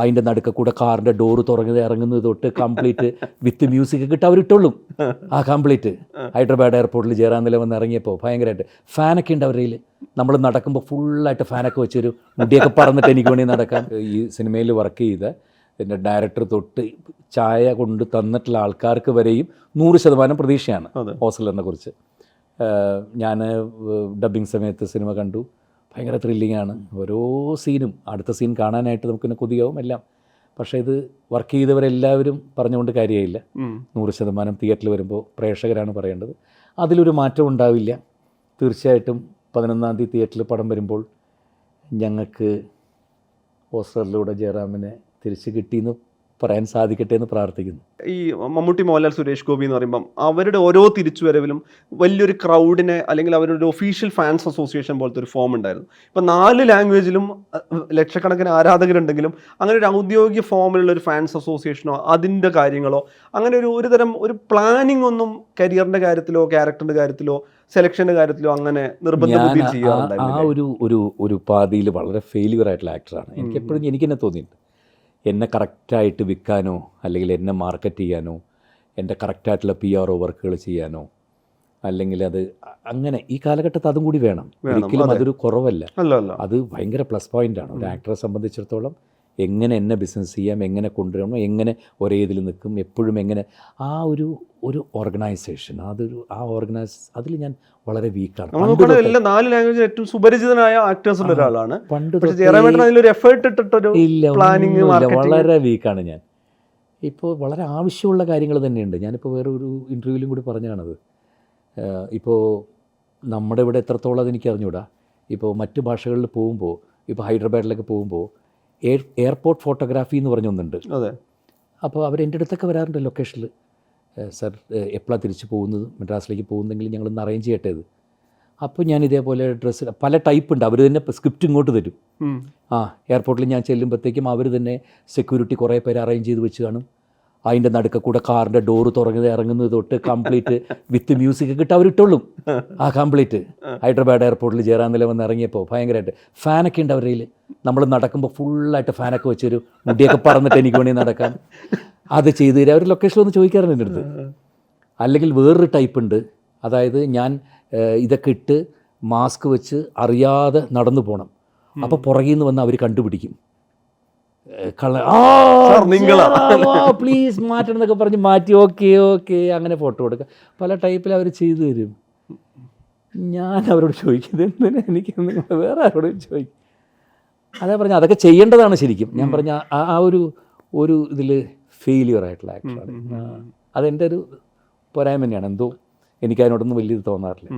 അതിന്റെ നടുക്ക കൂടെ കാറിന്റെ ഡോറ് തുറങ്ങുന്നത് ഇറങ്ങുന്നത് തൊട്ട് കംപ്ലീറ്റ് വിത്ത് മ്യൂസിക് ഒക്കെ ഇട്ട് അവരിട്ടുള്ളൂ ആ കംപ്ലീറ്റ് ഹൈദരാബാദ് എയർപോർട്ടിൽ ജയറാന്നില വന്ന് ഇറങ്ങിയപ്പോൾ ഭയങ്കരമായിട്ട് ഫാനൊക്കെ ഉണ്ട് അവരുടെ നമ്മൾ നടക്കുമ്പോൾ ഫുള്ളായിട്ട് ഫാനൊക്കെ വെച്ചൊരു മുടിയൊക്കെ പറന്നിട്ട് എനിക്ക് വേണ്ടി നടക്കാം. ഈ സിനിമയിൽ വർക്ക് ചെയ്ത എന്റെ ഡയറക്ടർ തൊട്ട് ചായ കൊണ്ട് തന്നിട്ടുള്ള ആൾക്കാർക്ക് വരെയും നൂറ് ശതമാനം പ്രതീക്ഷയാണ്. ഹോസ്റ്റലറിനെ കുറിച്ച്. ഞാൻ ഡബിങ് സമയത്ത് സിനിമ കണ്ടു. ഭയങ്കര ത്രില്ലിംഗ് ആണ്. ഓരോ സീനും അടുത്ത സീൻ കാണാനായിട്ട് നമുക്കിന്നെ കൊതിയാവും എല്ലാം. പക്ഷേ ഇത് വർക്ക് ചെയ്തവരെല്ലാവരും പറഞ്ഞുകൊണ്ട് കാര്യമില്ല. നൂറ് ശതമാനം തിയേറ്ററിൽ വരുമ്പോൾ പ്രേക്ഷകരാണ് പറയേണ്ടത്. അതിലൊരു മാറ്റം ഉണ്ടാവില്ല. തീർച്ചയായിട്ടും പതിനൊന്നാം തീയതി തിയേറ്ററിൽ പടം വരുമ്പോൾ ഞങ്ങൾക്ക് പോസ്റ്ററിലൂടെ ജയറാമിനെ തിരിച്ച് കിട്ടിയെന്ന് പറയാൻ സാധിക്കട്ടെ എന്ന് പ്രാർത്ഥിക്കുന്നു. ഈ മമ്മൂട്ടി മോഹൻലാൽ സുരേഷ് ഗോപി എന്ന് പറയുമ്പം അവരുടെ ഓരോ തിരിച്ചുവരവിലും വലിയൊരു ക്രൗഡിനെ അല്ലെങ്കിൽ അവരുടെ ഒരു ഒഫീഷ്യൽ ഫാൻസ് അസോസിയേഷൻ പോലത്തെ ഒരു ഫോം ഉണ്ടായിരുന്നു. ഇപ്പം നാല് ലാംഗ്വേജിലും ലക്ഷക്കണക്കിന് ആരാധകരുണ്ടെങ്കിലും അങ്ങനെ ഒരു ഔദ്യോഗിക ഫോമിലുള്ള ഒരു ഫാൻസ് അസോസിയേഷനോ അതിന്റെ കാര്യങ്ങളോ അങ്ങനെ ഒരു ഒരു തരം ഒരു പ്ലാനിംഗ് ഒന്നും കരിയറിന്റെ കാര്യത്തിലോ ക്യാരക്ടറിന്റെ കാര്യത്തിലോ സെലക്ഷന്റെ കാര്യത്തിലോ അങ്ങനെ നിർബന്ധം ആ ഒരു ഒരു ഒരു പാതിയിൽ വളരെ ഫെയിലിയർ ആയിട്ടുള്ള ആക്ടറാണ് എനിക്ക് എപ്പോഴും എനിക്ക് തന്നെ തോന്നിയിട്ടുണ്ട്. എന്നെ കറക്റ്റായിട്ട് വിൽക്കാനോ അല്ലെങ്കിൽ എന്നെ മാർക്കറ്റ് ചെയ്യാനോ എന്റെ കറക്റ്റായിട്ടുള്ള പി ആർ ഒ വർക്കുകൾ ചെയ്യാനോ അല്ലെങ്കിൽ അത് അങ്ങനെ ഈ കാലഘട്ടത്തിൽ അതും കൂടി വേണം. ഒരിക്കലും അതൊരു കുറവല്ല. അത് ഭയങ്കര പ്ലസ് പോയിന്റാണ് ഒരു ആക്ടറെ സംബന്ധിച്ചിടത്തോളം എങ്ങനെ എന്നെ ബിസിനസ് ചെയ്യാം എങ്ങനെ കൊണ്ടുവരണം എങ്ങനെ ഒരേ ഇതിൽ നിൽക്കും എപ്പോഴും എങ്ങനെ? ആ ഒരു ഒരു ഓർഗനൈസേഷൻ അതൊരു ആ ഓർഗനൈസ് അതിൽ ഞാൻ വളരെ വീക്കാണ് എല്ലാ നാല് ലാംഗ്വേജിൽ ഏറ്റവും സുപരിചിതനായ ആക്ടേഴ്സ് ഒരാളാണ്. പണ്ട് അതിലൊരു എഫേർട്ട് ഇട്ടിട്ടൊരു. വളരെ വീക്കാണ് ഞാൻ. ഇപ്പോൾ വളരെ ആവശ്യമുള്ള കാര്യങ്ങൾ തന്നെയുണ്ട്. ഞാനിപ്പോൾ വേറെ ഒരു ഇന്റർവ്യൂവിലും കൂടി പറഞ്ഞാണത് ഇപ്പോൾ നമ്മുടെ ഇവിടെ എത്രത്തോളം അതെനിക്ക് അറിഞ്ഞൂടാ ഇപ്പോൾ മറ്റു ഭാഷകളിൽ പോകുമ്പോൾ ഇപ്പോൾ ഹൈദരാബാദിലൊക്കെ പോകുമ്പോൾ എയർ എയർപോർട്ട് ഫോട്ടോഗ്രാഫി എന്ന് പറഞ്ഞൊന്നുണ്ട് അതെ. അപ്പോൾ അവർ എന്റെ അടുത്തൊക്കെ വരാറുണ്ട് ലൊക്കേഷനിൽ. സർ എപ്പോഴാണ് തിരിച്ച് പോകുന്നത്? മദ്രാസിലേക്ക് പോകുന്നെങ്കിൽ ഞങ്ങളൊന്ന് അറേഞ്ച് ചെയ്യട്ടെ ഇത്. അപ്പോൾ ഞാൻ ഇതേപോലെ ഡ്രസ്സ് പല ടൈപ്പ് ഉണ്ട്. അവർ തന്നെ സ്ക്രിപ്റ്റ് ഇങ്ങോട്ട് തരും. ആ എയർപോർട്ടിൽ ഞാൻ ചെല്ലുമ്പോഴത്തേക്കും അവർ തന്നെ സെക്യൂരിറ്റി കുറേ പേര് അറേഞ്ച് ചെയ്ത് വെച്ച് കാണും. അതിന്റെ നടുക്ക കൂടെ കാറിന്റെ ഡോറ് തുറങ്ങി ഇറങ്ങുന്നത് തൊട്ട് കംപ്ലീറ്റ് വിത്ത് മ്യൂസിക് ഒക്കെ ഇട്ട് അവരിട്ടുള്ളൂ ആ കംപ്ലീറ്റ് ഹൈദരാബാദ് എയർപോർട്ടിൽ ചേരാൻ നില വന്ന് ഇറങ്ങിയപ്പോൾ ഭയങ്കരമായിട്ട് ഫാനൊക്കെ ഉണ്ട് അവരുടെ നമ്മൾ നടക്കുമ്പോൾ ഫുള്ളായിട്ട് ഫാനൊക്കെ വെച്ചൊരു മുടിയൊക്കെ പറന്നിട്ട് എനിക്ക് വേണമെങ്കിൽ നടക്കാം അത് ചെയ്ത് തരിക അവർ ലൊക്കേഷൻ ഒന്ന് ചോദിക്കാറുണ്ട് എന്റെ അടുത്ത്. അല്ലെങ്കിൽ വേറൊരു ടൈപ്പ് ഉണ്ട്. അതായത് ഞാൻ ഇതൊക്കെ ഇട്ട് മാസ്ക് വെച്ച് അറിയാതെ നടന്നു പോകണം അപ്പോൾ പുറകിൽ നിന്ന് വന്ന് അവർ കണ്ടുപിടിക്കും. കള്ള Sir, നിങ്ങളാ?" പ്ലീസ് മാറ്റണം എന്നൊക്കെ പറഞ്ഞ് മാറ്റി. Okay okay. അങ്ങനെ ഫോട്ടോ കൊടുക്കുക പല ടൈപ്പിൽ അവർ ചെയ്തു തരും. ഞാൻ അവരോട് ചോദിക്കുന്നത് എന്തിനാ എനിക്ക് വേറെ ആരോടും ചോദിക്കും. അതാ പറഞ്ഞ അതൊക്കെ ചെയ്യേണ്ടതാണ് ശരിക്കും. ഞാൻ പറഞ്ഞ ആ ഒരു ഒരു ഇതിൽ ഫെയിലിയർ ആയിട്ടുള്ള ആക്ടറാണ് അതെന്റെ ഒരു പോരായ്മ തന്നെയാണ്. എന്തോ എനിക്കതിനോടൊന്നും വലിയ ഇത് തോന്നാറില്ല.